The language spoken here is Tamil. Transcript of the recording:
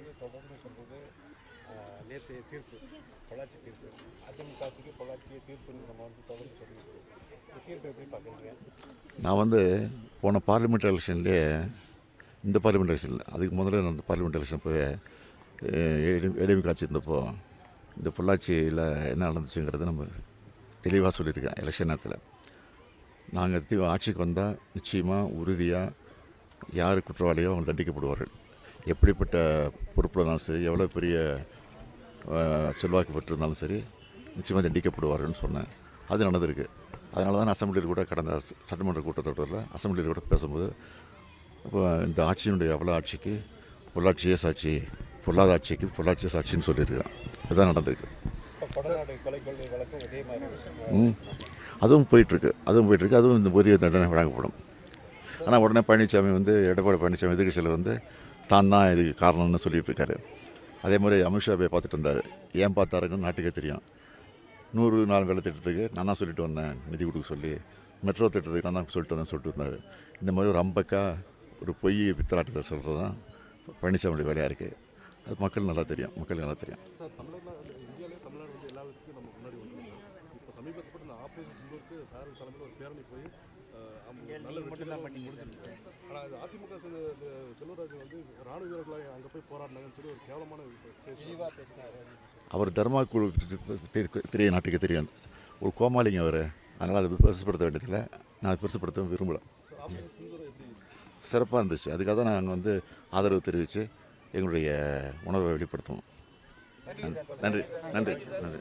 வந்து தொடர்ந்து சொல்வது நேற்றைய தீர்ப்பு பொள்ளாச்சி தீர்ப்பு. அதிமுகவுக்கு பொள்ளாச்சிய தீர்ப்புன்னு நம்ம வந்து தொடர்ந்து சொல்லியிருக்கோம். இந்த தீர்ப்பு எப்படி பார்க்குறீங்க? நான் வந்து போன பார்லிமெண்ட் எலெக்ஷன்லேயே இந்த பார்லிமெண்ட் எலெக்ஷன் அதுக்கு முதல்ல நான் இந்த பார்லிமெண்ட் எலெக்ஷன் போய் ஏடிஎம் காட்சி இருந்தப்போ இந்த பொள்ளாச்சியில் என்ன நடந்துச்சுங்கிறத நம்ம தெளிவாக சொல்லியிருக்கேன் எலெக்ஷன் நேரத்தில். நாங்கள் தி ஆட்சிக்கு வந்தால் நிச்சயமாக உறுதியாக யார் குற்றவாளியோ அவங்க தண்டிக்கப்படுவார்கள். எப்படிப்பட்ட பொறுப்பில் இருந்தாலும் சரி எவ்வளோ பெரிய செல்வாக்கு பெற்றிருந்தாலும் சரி நிச்சயமாக தண்டிக்கப்படுவார்கள்னு சொன்னேன். அது நடந்திருக்கு. அதனால தான் அசம்பிளியில் கூட கடந்த சட்டமன்ற கூட்டத்தொடரில் அசம்பிளியில் கூட பேசும்போது இப்போ இந்த ஆட்சியினுடைய எவ்வளோ ஆட்சிக்கு பொள்ளாட்சியே சாட்சி பொல்லாத ஆட்சிக்கு பொள்ளாச்சியே சாட்சின்னு சொல்லியிருக்கிறேன் அதுதான் நடந்திருக்கு. ம். அதுவும் போயிட்டுருக்கு. அதுவும் போயிட்டுருக்கு. அதுவும் இந்த உரிய தண்டனை வழங்கப்படும். ஆனால் உடனே பழனிசாமி வந்து எடப்பாடி பழனிசாமி எதிர்கட்சியில் வந்து தான் தான் இதுக்கு காரணம்னு சொல்லிட்டு இருக்காரு அதே மாதிரி அமித்ஷா போய் பார்த்துட்டு இருந்தார். ஏன் பார்த்தாருன்னு நாட்டுக்கே தெரியும். நூறு நாள் வேலை திட்டத்துக்கு நான் தான் சொல்லிட்டு வந்தேன். நிதி கொடுக்க சொல்லி மெட்ரோ திட்டத்துக்கு நான் தான் சொல்லிட்டு வந்தேன் சொல்லிட்டு இருந்தார். இந்த மாதிரி ஒரு அம்பக்கா ஒரு பொய் பித்தலாட்டத்தை சொல்கிறது தான் பழனிசாமியோட வேலையாக இருக்குது அது மக்கள் நல்லா தெரியும். மக்களுக்கு நல்லா தெரியும். சமீபத்தில் இந்த ஆப்ரேஷன் சிந்தூருக்கு சார் தலைமையில் ஒரு பேரணி போய் ஆனால் அது அதிமுக செல்வராஜ் வந்து ராணுவ வீரர்களாக அங்கே போய் போராடினாங்கன்னு சொல்லி ஒரு கேவலமான பேசினார். அவர் தர்மா குழு தெரிய நாட்டுக்கு தெரியும். ஒரு கோமாளிங்க அவர். அதனால் அதை பெருசுப்படுத்த வேண்டியதில்லை. நான் அதை பெருசுப்படுத்தவும் விரும்பலை. சிறப்பாக இருந்துச்சு. அதுக்காக தான் நாங்கள் வந்து ஆதரவு தெரிவித்து எங்களுடைய உணர்வை வெளிப்படுத்துவோம். நன்றி நன்றி நன்றி